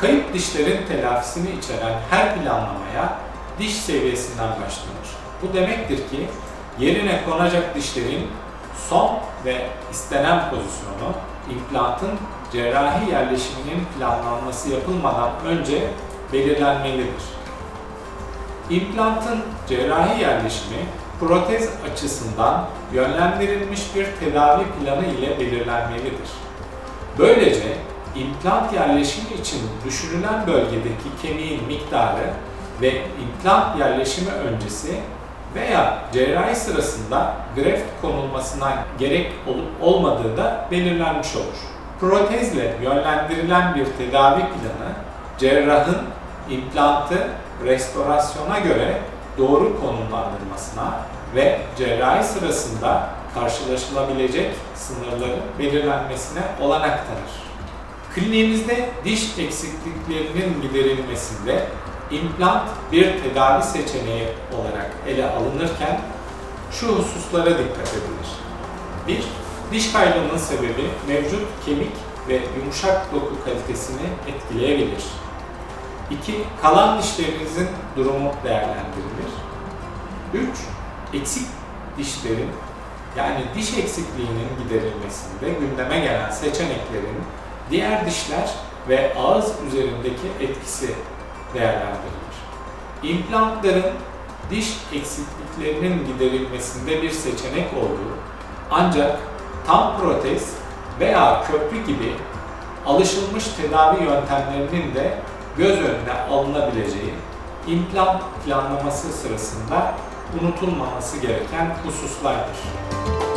Kayıp dişlerin telafisini içeren her planlamaya diş seviyesinden başlanır. Bu demektir ki yerine konacak dişlerin son ve istenen pozisyonu implantın cerrahi yerleşiminin planlanması yapılmadan önce belirlenmelidir. İmplantın cerrahi yerleşimi protez açısından yönlendirilmiş bir tedavi planı ile belirlenmelidir. Böylece implant yerleşimi için düşünülen bölgedeki kemiğin miktarı ve implant yerleşimi öncesi veya cerrahi sırasında greft konulmasına gerek olup olmadığı da belirlenmiş olur. Protezle yönlendirilen bir tedavi planı cerrahın implantı restorasyona göre doğru konumlandırmasına ve cerrahi sırasında karşılaşılabilecek sınırların belirlenmesine olanak tanır. Kliniğimizde diş eksikliklerinin giderilmesinde implant bir tedavi seçeneği olarak ele alınırken şu hususlara dikkat edilir. 1. Diş kaybının sebebi mevcut kemik ve yumuşak doku kalitesini etkileyebilir. 2. Kalan dişlerinizin durumu değerlendirilir. 3. Eksik dişlerin yani diş eksikliğinin giderilmesinde gündeme gelen seçeneklerin diğer dişler ve ağız üzerindeki etkisi değerlendirilir. İmplantların diş eksikliklerinin giderilmesinde bir seçenek olduğu ancak tam protez veya köprü gibi alışılmış tedavi yöntemlerinin de göz önüne alınabileceği implant planlaması sırasında unutulmaması gereken hususlardır.